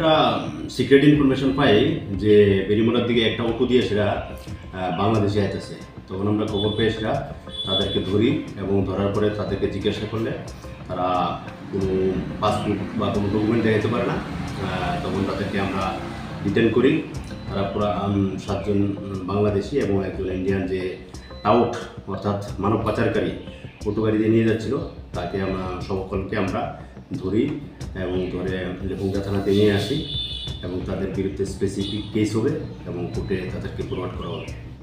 একটা secret information পাই যে বেরিমোড়ার দিকে একটা অটো দিয়ে সেটা বাংলাদেশে আইতেছে। তখন আমরা খবর পেয়ে সেটা তাদেরকে ধরি এবং ধরার পরে তাদেরকে জিজ্ঞাসা করলে তারা কোনো পাসপোর্ট বা কোনো ডকুমেন্ট দেখাতে পারে না। তখন তাদেরকে আমরা রিটার্ন করি। তারা পুরো সাতজন বাংলাদেশি এবং একজন ইন্ডিয়ান যে টাউট অর্থাৎ মানব পাচারকারী অটো গাড়ি দিয়ে নিয়ে যাচ্ছিল। তাকে আমরা সকলকে আমরা ধরি এবং ধরে লেপুঙ্গা থানাতে নিয়ে আসি এবং তাদের বিরুদ্ধে স্পেসিফিক কেস হবে এবং কোর্টে তাদেরকে প্রমাণ করা হবে।